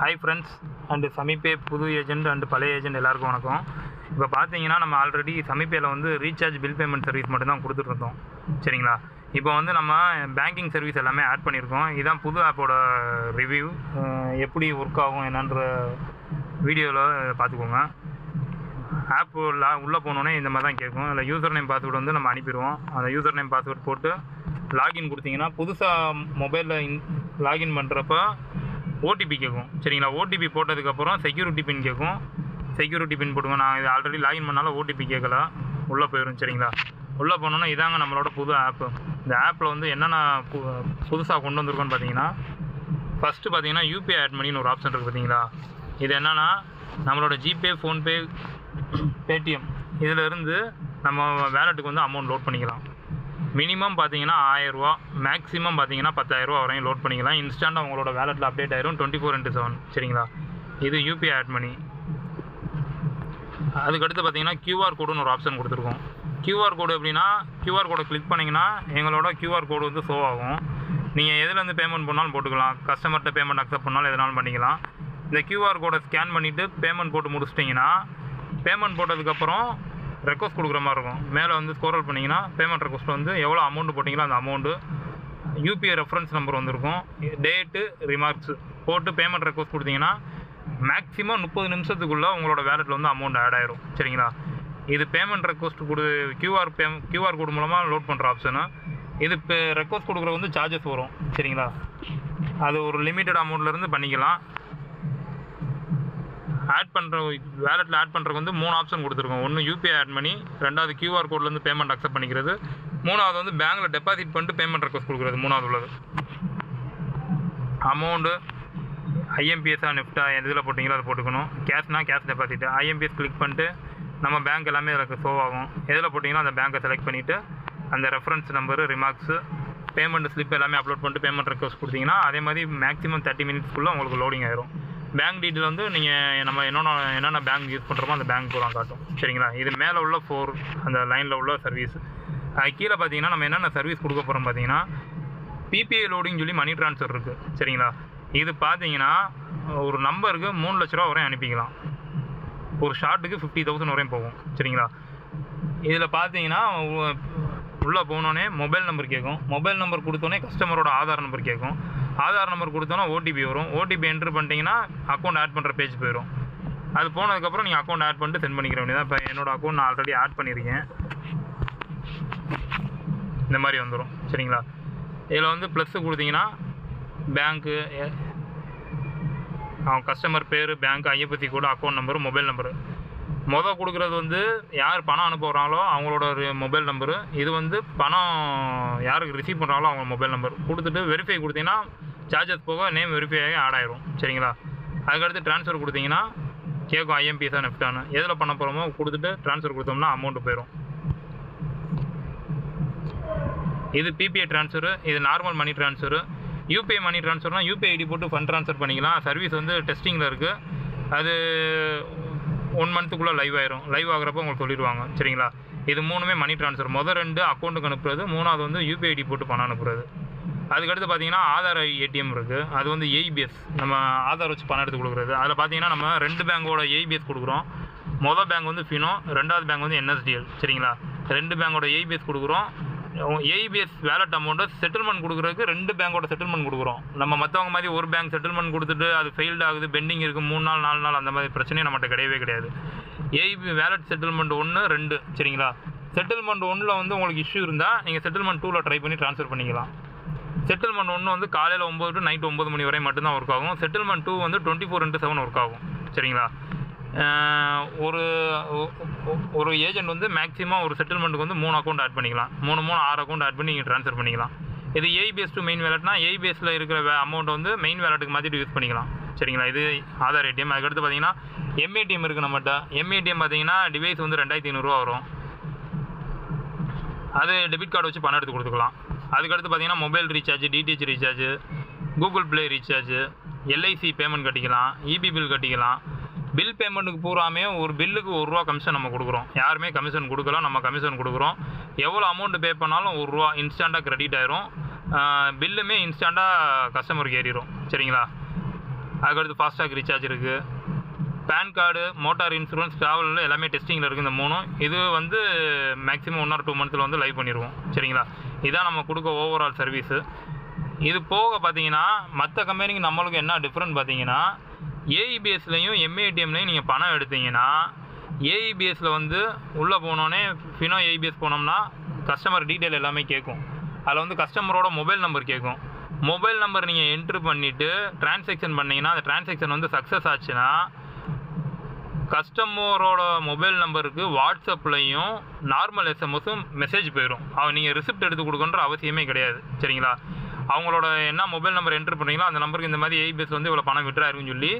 Hi friends and சமீபே புது agent and பழைய agent எல்லாருக்கும் வணக்கம். இப்போ பார்த்தீங்கன்னா நம்ம ஆல்ரெடி சமிபேயில் வந்து ரீசார்ஜ் பில் பேமெண்ட் சர்வீஸ் மட்டும்தான் கொடுத்துட்ருந்தோம் சரிங்களா? இப்போ வந்து நம்ம பேங்கிங் சர்வீஸ் எல்லாமே ஆட் பண்ணியிருக்கோம். இதுதான் புது ஆப்போட ரிவ்யூ எப்படி ஒர்க் ஆகும் என்னன்ற வீடியோவில் பார்த்துக்கோங்க ஆப் உள்ளே போனோன்னே இந்த மாதிரி தான் கேட்கும். அதில் யூசர் நேம் பாஸ்வேர்டு வந்து நம்ம அனுப்பிடுவோம். அந்த யூசர் நேம் பாஸ்வேர்ட் போட்டு லாகின் கொடுத்தீங்கன்னா புதுசாக மொபைலில் இன் லாகின் பண்ணுறப்ப ஓடிபி கேட்கும் சரிங்களா? ஓடிபி போட்டதுக்கப்புறம் செக்யூரிட்டி பின் கேட்கும் செக்யூரிட்டி பின் போடுங்க நான் இது ஆல்ரெடி லாகின் பண்ணாலும் ஓடிபி கேட்கல உள்ளே போயிடும் சரிங்களா? உள்ளே போனோன்னா இதாங்க நம்மளோட புது ஆப்பு இந்த ஆப்பில் வந்து என்னென்ன பு புதுசாக கொண்டு வந்திருக்கோன்னு பார்த்தீங்கன்னா ஃபஸ்ட்டு பார்த்தீங்கன்னா யூபிஐ ஆட் பண்ணின்னு ஒரு ஆப்ஷன் இருக்குது பார்த்தீங்களா இது என்னென்னா நம்மளோட ஜிபே ஃபோன்பே பேடிஎம் இதிலிருந்து நம்ம வேலெட்டுக்கு வந்து அமௌண்ட் லோட் பண்ணிக்கலாம். மினிமம் பார்த்தீங்கன்னா ஆயிரரூவா மேக்ஸிமம் பார்த்தீங்கன்னா பத்தாயிரரூவா வரையும் லோட் பண்ணிக்கலாம். இன்ஸ்டண்ட்டாக உங்களோட வேலெட்டில் அப்டேட் ஆயிரும். டுவெண்ட்டி ஃபோர் இன்ட்டு செவன் சரிங்களா? இது யூபிஐ ஆட் பண்ணி அதுக்கடுத்து பார்த்தீங்கன்னா கியூஆர் கோடுன்னு ஒரு ஆப்ஷன் கொடுத்துருக்கோம். கியூஆர் கோடு எப்படின்னா கியூஆர் கோடை கிளிக் பண்ணிங்கன்னா எங்களோட கியூஆர் கோடு வந்து ஷோ ஆகும். நீங்கள் எதுலேருந்து பேமெண்ட் பண்ணாலும் போட்டுக்கலாம். கஸ்டமர்கிட்ட பேமெண்ட் அக்செப்ட் பண்ணாலும் எதனாலும் பண்ணிக்கலாம். இந்த கியூஆர் கோடை ஸ்கேன் பண்ணிவிட்டு பேமெண்ட் போட்டு முடிச்சிட்டிங்கன்னா பேமெண்ட் போட்டதுக்கப்புறம் ரெக்வஸ்ட் கொடுக்குற மாதிரி இருக்கும். மேலே வந்து ஸ்கோரல் பண்ணிங்கன்னா பேமெண்ட் ரெக்வஸ்ட் வந்து எவ்வளோ அமௌண்ட் போட்டிங்களோ அந்த அமௌண்ட்டு யூபிஐ ரெஃபரன்ஸ் நம்பர் வந்திருக்கும். டேட்டு ரிமார்க்ஸ் போட்டு பேமெண்ட் ரெக்வஸ்ட் கொடுத்தீங்கன்னா மேக்ஸிமம் முப்பது நிமிஷத்துக்குள்ளே உங்களோட வேலெட்டில் வந்து அமௌண்ட் ஆட் ஆயிரும். சரிங்களா? இது பேமெண்ட் ரெக்வஸ்ட் கொடு கியூஆர் பே கியூஆர் கோடு மூலமாக லோட் பண்ணுற ஆப்ஷனு இது இப்போ ரெக்வஸ்ட் கொடுக்குற வந்து சார்ஜஸ் வரும். சரிங்களா? அது ஒரு லிமிட்டட் அமௌண்ட்லேருந்து பண்ணிக்கலாம். ஆட் பண்ணுற வேலெட்டில் ஆட் பண்ணுறதுக்கு வந்து மூணு ஆப்ஷன் கொடுத்துருக்கோம். ஒன்று யூபிஐ ஆட் பண்ணி ரெண்டாவது கியூஆர் கோட்லேருந்து பேமெண்ட் அக்செப்ட் பண்ணிக்கிறது. மூணாவது வந்து பேங்க்கில் டெபாசிட் பண்ணிட்டு பேமெண்ட் ரெக்வஸ்ட் கொடுக்குறது. மூணாவது உள்ளது. அமௌண்ட்டு ஐஎம்பிஎஸ்ஸாக நெஃப்டா இதில் போட்டிங்களோ அதை போட்டுக்கணும். கேஷ்னா கேஷ் டெபாசிட் ஐஎம்பிஎஸ் கிளிக் பண்ணிட்டு நம்ம பேங்க் எல்லாமே அதில் ஷோ ஆகும். எதில் போட்டிங்களோ அந்த பேங்க்கை செலக்ட் பண்ணிவிட்டு அந்த reference number remarks payment slip எல்லாமே அப்லோட் பண்ணிட்டு பேமெண்ட் ரெக்வஸ்ட் கொடுத்தீங்கன்னா அதே மாதிரி மேக்ஸிமம் தேர்ட்டி மினிட்ஸ்க்குள்ளே உங்களுக்கு லோடிங் ஆயிரும். பேங்க் டீட்டெயில் வந்து நீங்கள் நம்ம என்னென்ன என்னென்ன பேங்க் யூஸ் பண்ணுறோமோ அந்த பேங்க் பூரா காட்டும். சரிங்களா? இது மேலே உள்ள ஃபோர் அந்த லைனில் உள்ள சர்வீஸ் அது கீழே பார்த்தீங்கன்னா நம்ம என்னென்ன சர்வீஸ் கொடுக்க போகிறோம் பார்த்தீங்கன்னா பிபிஐ லோடிங் சொல்லி மணி ட்ரான்ஸ்ஃபர் இருக்குது சரிங்களா? இது பார்த்தீங்கன்னா ஒரு நம்பருக்கு மூணு லட்ச ரூபா வரையும் அனுப்பிக்கலாம். ஒரு ஷார்ட்டுக்கு ஃபிஃப்டி தௌசண்ட் வரையும் போகும். சரிங்களா? இதில் பார்த்தீங்கன்னா உள்ளே போனோடனே மொபைல் நம்பர் கேட்கும் மொபைல் நம்பர் கொடுத்தோன்னே கஸ்டமரோட ஆதார் நம்பர் கேட்கும் ஆதார் நம்பர் கொடுத்தோன்னா ஓடிபி வரும். ஓடிபி என்ட்ரு பண்ணிட்டீங்கன்னா அக்கௌண்ட் ஆட் பண்ணுற பேஜ் போயிடும் அது போனதுக்கப்புறம் நீங்கள் அக்கௌண்ட் ஆட் பண்ணிட்டு சென்ட் பண்ணிக்கிற வேண்டியதான் இப்போ என்னோடய அக்கௌண்ட் நான் ஆல்ரெடி ஆட் பண்ணியிருக்கேன். இந்த மாதிரி வந்துடும் சரிங்களா? இதில் வந்து ப்ளஸ்ஸு கொடுத்தீங்கன்னா பேங்க்கு அவன் கஸ்டமர் பேர் பேங்க் ஐஎஃப்எஸ்சி கூட அக்கௌண்ட் நம்பரு மொபைல் நம்பரு மொதல் கொடுக்குறது வந்து யார் பணம் அனுப்புகிறாங்களோ அவங்களோட ஒரு மொபைல் நம்பரு இது வந்து பணம் யாருக்கு ரிசீவ் பண்ணுறாங்களோ அவங்க மொபைல் நம்பர் கொடுத்துட்டு வெரிஃபை கொடுத்தீங்கன்னா சார்ஜஸ் போக நேம் வெரிஃபை ஆகி ஆட் ஆயிரும். சரிங்களா? அதுக்கடுத்து ட்ரான்ஸ்ஃபர் கொடுத்தீங்கன்னா கேட்கும் ஐஎம்பிஎஸ்ஸாக நெஃப்டானு எதில் பண்ண போகிறோமோ கொடுத்துட்டு ட்ரான்ஸ்ஃபர் கொடுத்தோம்னா அமௌண்ட் போயிடும் இது பிபிஐ ட்ரான்ஸ்ஃபரு இது normal money transfer UPI money ட்ரான்ஸ்ஃபர்னால் UPI ID போட்டு ஃபண்ட் ட்ரான்ஸ்ஃபர் பண்ணிக்கலாம். சர்வீஸ் வந்து டெஸ்டிங்கில் இருக்குது அது ஒன் மந்த்துக்குள்ளே லைவ் ஆயிரும். லைவ் ஆகிறப்போ உங்களுக்கு சொல்லிடுவாங்க. சரிங்களா? இது மூணுமே மணி ட்ரான்ஸ்ஃபர் முதல் ரெண்டு அக்கௌண்ட்டுக்கு அனுப்புறது மூணாவது வந்து யூபிஐ ஐடி போட்டு பணம் அனுப்புறது. அதுக்கடுத்து பார்த்தீங்கன்னா ஆதார் ஏடிஎம் இருக்குது அது வந்து ஏபிஎஸ் நம்ம ஆதார் வச்சு பணம் எடுத்து கொடுக்குறது. அதில் பார்த்தீங்கன்னா நம்ம ரெண்டு பேங்கோட ஏபிஎஸ் கொடுக்குறோம். மொதல் பேங்க் வந்து ஃபினோ ரெண்டாவது பேங்க் வந்து என்எஸ்டிஎல் சரிங்களா? ரெண்டு பேங்கோட ஏபிஎஸ் கொடுக்குறோம். ஏபிஎஸ் வேலட் அமௌண்ட்டை செட்டில்மெண்ட் கொடுக்குறதுக்கு ரெண்டு பேங்கோட செட்டில்மெண்ட் கொடுக்குறோம். நம்ம மற்றவங்க மாதிரி ஒரு பேங்க் செட்டில்மெண்ட் கொடுத்துட்டு அது ஃபெயில்டு ஆகுது பெண்டிங் இருக்குது மூணு நாள் நாலு நாள் அந்த மாதிரி பிரச்சனையும் நம்மகிட்ட கிடையவே கிடையாது. ஏபி வேலட் செட்டில்மெண்ட் ஒன்று ரெண்டு சரிங்களா? செட்டில்மெண்ட் ஒன்றில் வந்து உங்களுக்கு இஷ்யூ இருந்தால் நீங்கள் செட்டில்மெண்ட் டூவில் ட்ரை பண்ணி ட்ரான்ஸ்ஃபர் பண்ணிக்கலாம். செட்டில்மெண்ட் ஒன்று வந்து காலையில் ஒம்பது டு நைட் ஒம்பது மணி வரை மட்டும்தான் ஒர்க் ஆகும். செட்டில்மெண்ட் டூ வந்து twenty four into seven work ஆகும். சரிங்களா? ஒரு ஒரு ஏஜென்ட் வந்து மேக்ஸிமம் ஒரு செட்டில்மெண்ட்டுக்கு வந்து மூணு அக்கௌண்ட் ஆட் பண்ணிக்கலாம். மூணு மூணு ஆறு அக்கௌண்ட் ஆட் பண்ணி நீங்கள் ட்ரான்ஸ்ஃபர் பண்ணிக்கலாம். இது ஏபிஎஸ் டு மெயின் வேலட்னா ஏபிஎஸ்சில் இருக்கிற அமௌண்ட் வந்து மெயின் வேலட்டுக்கு மாற்றிட்டு யூஸ் பண்ணிக்கலாம். சரிங்களா? இது ஆதார் ஏடிஎம் அதுக்கடுத்து பார்த்தீங்கன்னா எம்ஏடிஎம் இருக்குது நம்மகிட்ட எம்ஏடிஎம் பார்த்தீங்கன்னா டிவைஸ் வந்து ரெண்டாயிரத்தி ஐநூறுரூவா வரும். அது டெபிட் கார்டு வச்சு பணம் எடுத்து கொடுத்துக்கலாம். அதுக்கடுத்து பார்த்தீங்கன்னா mobile recharge DTH recharge Google Play recharge LIC payment கட்டிக்கலாம் இபி பில் கட்டிக்கலாம். பில் பேமெண்ட்டுக்கு பூராமே ஒரு பில்லுக்கு ஒரு ரூபா கமிஷன் நம்ம கொடுக்குறோம். யாருமே கமிஷன் கொடுக்கல நம்ம கமிஷன் கொடுக்குறோம். எவ்வளோ அமௌண்ட் பே பண்ணாலும் ஒரு ரூபா இன்ஸ்டண்ட்டாக கிரெடிட் ஆயிரும். பில்லுமே இன்ஸ்டண்ட்டாக கஸ்டமருக்கு ஏறிடும் சரிங்களா? அதுக்கடுத்து ஃபாஸ்டாக் ரீசார்ஜ் இருக்குது PAN card motor insurance travel எல்லாமே டெஸ்டிங்கில் இருக்குது இந்த மூணும். இது வந்து மேக்ஸிமம் ஒன் ஆர் டூ மந்த்தில் வந்து லைவ் பண்ணிடுவோம். சரிங்களா? இதான் நம்ம கொடுக்க ஓவரால் சர்வீஸு இது போக பார்த்தீங்கன்னா மற்ற கம்பெனிக்கு நம்மளுக்கு என்ன டிஃப்ரெண்ட் பார்த்தீங்கன்னா ஏஇபிஎஸ்லையும் எம்ஏடிஎம்லையும் நீங்கள் பணம் எடுத்தீங்கன்னா ஏஇபிஎஸ்சில் வந்து உள்ளே போனோடனே ஃபினோ ஏபிஎஸ் போனோம்னா கஸ்டமர் டீட்டெயில் எல்லாமே கேட்கும் அதில் வந்து கஸ்டமரோட மொபைல் நம்பர் கேட்கும் மொபைல் நம்பர் நீங்கள் என்ட்ரு பண்ணிவிட்டு டிரான்சாக்ஷன் பண்ணிங்கன்னா அந்த டிரான்சாக்ஷன் வந்து சக்ஸஸ் ஆச்சுன்னா கஸ்டமரோட மொபைல் நம்பருக்கு வாட்ஸ்அப்லையும் நார்மல் எஸ்எம்எஸும் மெசேஜ் போயிடும் அவன் நீங்கள் ரிசிப்ட் எடுத்து கொடுக்கன்ற அவசியமே கிடையாது. சரிங்களா? அவங்களோட என்ன மொபைல் நம்பர் என்ட்ரு பண்ணுறீங்களோ அந்த நம்பருக்கு இந்த மாதிரி ஏபிஎஸ் வந்து இவ்வளோ பணம் விட்டுறாருன்னு சொல்லி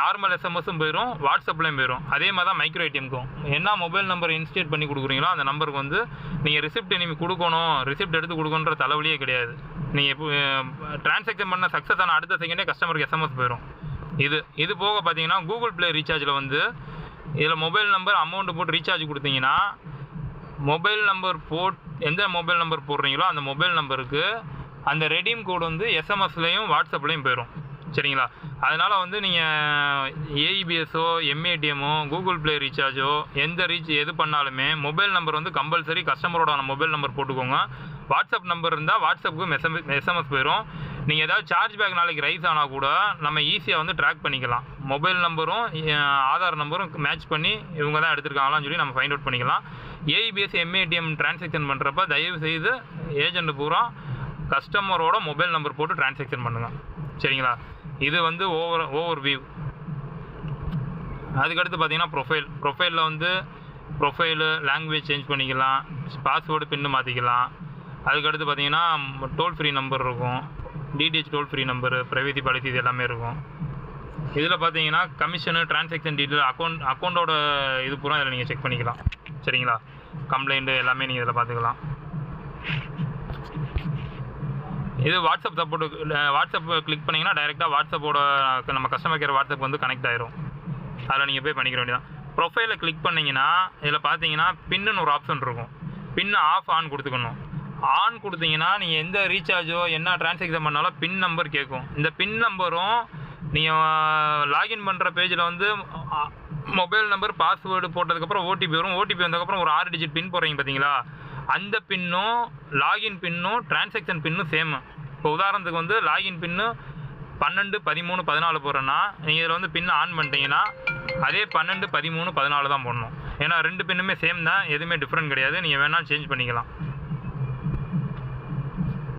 நார்மல் எஸ்எம்எஸும் போயிடும் வாட்ஸ்அப்லேயும் போயிடும் அதே மாதிரி தான் மைக்ரோ ஏடிஎம்க்கும் என்ன மொபைல் நம்பர் இன்ஸ்டேட் பண்ணி கொடுக்குறீங்களோ அந்த நம்பருக்கு வந்து நீங்கள் ரிசிப்ட் இனிமேல் கொடுக்கணும். ரிசிப்ட் எடுத்து கொடுக்கணுன்ற தலைவலியே கிடையாது. நீங்கள் இப்போ டிரான்சாக்ஷன் பண்ண சக்ஸஸ் ஆன அடுத்த செகண்டே கஸ்டமருக்கு எஸ்எம்எஸ் போயிடும் இது இது போக பார்த்தீங்கன்னா கூகுள் ப்ளே ரீசார்ஜில் வந்து இதில் மொபைல் நம்பர் அமௌண்ட்டு போட்டு ரீசார்ஜ் கொடுத்தீங்கன்னா மொபைல் நம்பர் போட் எந்த மொபைல் நம்பர் போடுறீங்களோ அந்த மொபைல் நம்பருக்கு அந்த ரெடீம் கோடு வந்து எஸ்எம்எஸ்லேயும் வாட்ஸ்அப்லேயும் போயிடும் சரிங்களா? அதனால் வந்து நீங்கள் ஏஇபிஎஸ்ஸோ எம்ஏடிஎம்மோ கூகுள் ப்ளே ரீசார்ஜோ எந்த ரீச் எது பண்ணாலுமே மொபைல் நம்பர் வந்து கம்பல்சரி கஸ்டமரோட மொபைல் நம்பர் போட்டுக்கோங்க. வாட்ஸ்அப் நம்பர் இருந்தால் வாட்ஸ்அப்புக்கு எஸ்எம்எஸ் எஸ்எம்எஸ் போயிடும் நீங்கள் ஏதாவது சார்ஜ் பேக் நாளைக்கு ரைஸ் ஆனால் கூட நம்ம ஈஸியாக வந்து ட்ராக் பண்ணிக்கலாம். மொபைல் நம்பரும் ஆதார் நம்பரும் மேட்ச் பண்ணி இவங்க தான் எடுத்திருக்காங்களான்னு சொல்லி நம்ம ஃபைண்ட் அவுட் பண்ணிக்கலாம். ஏஇபிஎஸ் எம்ஏடிஎம் டிரான்சாக்ஷன் பண்ணுறப்ப தயவு செய்து ஏஜென்ட் பூரா கஸ்டமரோட மொபைல் நம்பர் போட்டு டிரான்சாக்ஷன் பண்ணுங்க. சரிங்களா? இது வந்து ஓவர் ஓவர் வியூ அதுக்கடுத்து பார்த்தீங்கன்னா ப்ரொஃபைல் ப்ரொஃபைலில் வந்து ப்ரொஃபைலு லாங்குவேஜ் சேஞ்ச் பண்ணிக்கலாம். பாஸ்வேர்டு பின்னு மாற்றிக்கலாம் அதுக்கடுத்து பார்த்தீங்கன்னா டோல் ஃப்ரீ நம்பர் இருக்கும். DTH toll free number privacy policy இது எல்லாமே இருக்கும். இதில் பார்த்தீங்கன்னா கமிஷனு டிரான்சாக்ஷன் டீட்டெயில் அக்கௌண்ட் அக்கௌண்ட்டோட இது பூரா இதில் நீங்கள் செக் பண்ணிக்கலாம். சரிங்களா? கம்ப்ளைண்ட்டு எல்லாமே நீங்கள் இதில் பார்த்துக்கலாம் இது வாட்ஸ்அப் சப்போர்ட் வாட்ஸ்அப் கிளிக் பண்ணிங்கன்னா டைரெக்டாக வாட்ஸ்அப்போட நம்ம கஸ்டமர் கேர் வாட்ஸ்அப் வந்து கனெக்ட் ஆயிரும். அதில் நீங்கள் போய் பண்ணிக்க வேண்டியதான் ப்ரொஃபைலை கிளிக் பண்ணிங்கன்னா இதில் பார்த்தீங்கன்னா பின்னுன்னு ஒரு ஆப்ஷன் இருக்கும். பின்னு ஆஃப் ஆன் கொடுத்துக்கணும். ஆன் கொடுத்தீங்கன்னா நீங்கள் எந்த ரீசார்ஜோ என்ன டிரான்சாக்ஷன் பண்ணாலும் பின் நம்பர் கேட்கும் இந்த பின் நம்பரும் நீங்கள் லாகின் பண்ணுற பேஜில் வந்து மொபைல் நம்பர் பாஸ்வேர்டு போட்டதுக்கப்புறம் ஓடிபி வரும். ஓடிபி வந்ததுக்கப்புறம் ஒரு ஆறு டிஜிட் பின் போடுறீங்க பார்த்தீங்களா அந்த பின்னும் லாகின் பின்னும் டிரான்சாக்ஷன் பின்னும் சேம் இப்போ உதாரணத்துக்கு வந்து லாகின் பின்னு பன்னெண்டு பதிமூணு பதினாலு போடுறேன்னா நீங்கள் இதில் வந்து பின் ஆன் பண்ணிட்டீங்கன்னா அதே பன்னெண்டு பதிமூணு பதினாலு தான் போடணும். ஏன்னா ரெண்டு பின்னுமே சேம் தான் எதுவுமே டிஃப்ரெண்ட் கிடையாது. நீங்கள் வேணாலும் சேஞ்ச் பண்ணிக்கலாம்.